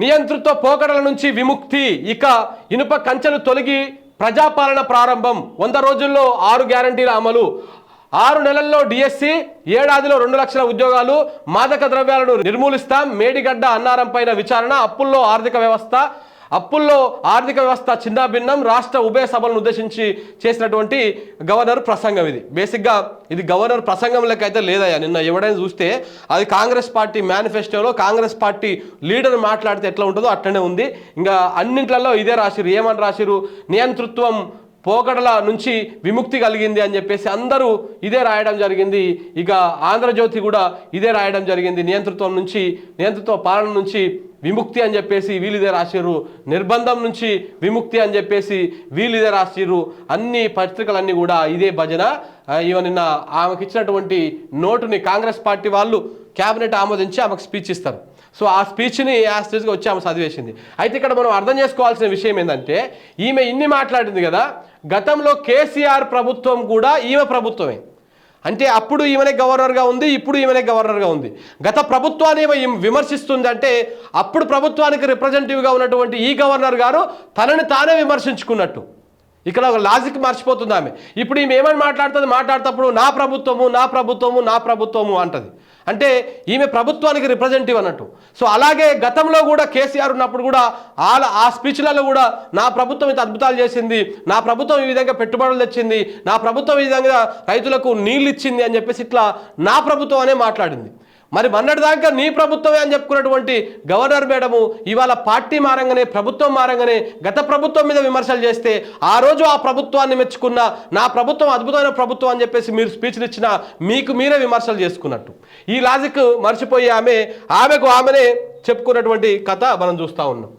నియంతృత్వ పోకడల నుంచి విముక్తి ఇక ఇనుప కంచెలు తొలగి ప్రజాపాలన ప్రారంభం. వంద రోజుల్లో ఆరు గ్యారంటీల అమలు. ఆరు నెలల్లో డిఎస్సి ఏడాదిలో రెండు లక్షల ఉద్యోగాలు. మాదక ద్రవ్యాలను నిర్మూలిస్తాం. మేడిగడ్డ అన్నారం పైన విచారణ. అప్పుల్లో ఆర్థిక వ్యవస్థ అప్పుల్లో ఆర్థిక వ్యవస్థ చిన్నాభిన్నం రాష్ట్ర ఉభయ సభలను ఉద్దేశించి చేసినటువంటి గవర్నర్ ప్రసంగం ఇది. బేసిక్గా ఇది గవర్నర్ ప్రసంగం లెక్క అయితే లేదయ్యా. నిన్న ఎవడైనా చూస్తే అది కాంగ్రెస్ పార్టీ మేనిఫెస్టోలో కాంగ్రెస్ పార్టీ లీడర్ మాట్లాడితే ఎట్లా ఉంటుందో అట్లనే ఉంది. ఇంకా అన్నింట్లలో ఇదే రాసిరు ఏమని రాసిరు నియంతృత్వం పోకడల నుంచి విముక్తి కలిగింది అని చెప్పేసి అందరూ ఇదే రాయడం జరిగింది. ఇక ఆంధ్రజ్యోతి కూడా ఇదే రాయడం జరిగింది. నియంతృత్వం నుంచి నియంతృత్వ పాలన నుంచి విముక్తి అని చెప్పేసి వీళ్ళిదే రాసిర్రు. నిర్బంధం నుంచి విముక్తి అని చెప్పేసి వీళ్ళిదే రాసిర్రు. అన్ని పత్రికలన్నీ కూడా ఇదే భజన. ఈమె నిన్న ఆమెకి ఇచ్చినటువంటి నోటుని కాంగ్రెస్ పార్టీ వాళ్ళు క్యాబినెట్ ఆమోదించి ఆమెకు స్పీచ్ ఇస్తారు. సో ఆ స్పీచ్ని ఆ స్టేజ్గా వచ్చి ఆమె చదివేసింది. అయితే ఇక్కడ మనం అర్థం చేసుకోవాల్సిన విషయం ఏంటంటే ఈమె ఇన్ని మాట్లాడింది కదా గతంలో కేసీఆర్ ప్రభుత్వం కూడా ఈమె ప్రభుత్వమే. అంటే అప్పుడు ఈమెనే గవర్నర్గా ఉంది ఇప్పుడు ఈమెనే గవర్నర్గా ఉంది. గత ప్రభుత్వాన్ని ఏమో విమర్శిస్తుంది అంటే అప్పుడు ప్రభుత్వానికి రిప్రజెంటేటివ్గా ఉన్నటువంటి ఈ గవర్నర్ గారు తనని తానే విమర్శించుకున్నట్టు. ఇక్కడ ఒక లాజిక్ మర్చిపోతుంది ఆమె. ఇప్పుడు ఈమె ఏమని మాట్లాడుతుంది? మాట్లాడేటప్పుడు నా ప్రభుత్వము నా ప్రభుత్వము నా ప్రభుత్వము అంటది. అంటే ఈమె ప్రభుత్వానికి రిప్రజెంటేటివ్ అన్నట్టు. సో అలాగే గతంలో కూడా కేసీఆర్ ఉన్నప్పుడు కూడా వాళ్ళ ఆ స్పీచ్లలో కూడా నా ప్రభుత్వం ఇంత అద్భుతాలు చేసింది నా ప్రభుత్వం ఈ విధంగా పెట్టుబడులు తెచ్చింది నా ప్రభుత్వం ఈ విధంగా రైతులకు నీళ్ళు ఇచ్చింది అని చెప్పేసి ఇట్లా నా ప్రభుత్వం అనే మాట్లాడింది. మరి మొన్నటిదాకా నీ ప్రభుత్వమే అని చెప్పుకున్నటువంటి గవర్నర్ మేడము ఇవాళ పార్టీ మారంగానే ప్రభుత్వం మారంగానే గత ప్రభుత్వం మీద విమర్శలు చేస్తే ఆ రోజు ఆ ప్రభుత్వాన్ని మెచ్చుకున్న నా ప్రభుత్వం అద్భుతమైన ప్రభుత్వం అని చెప్పేసి మీరు స్పీచ్లు ఇచ్చిన మీకు మీరే విమర్శలు చేసుకున్నట్టు. ఈ లాజిక్ మర్చిపోయి ఆమె ఆమెకు ఆమెనే చెప్పుకున్నటువంటి కథ మనం చూస్తూ ఉన్నాం.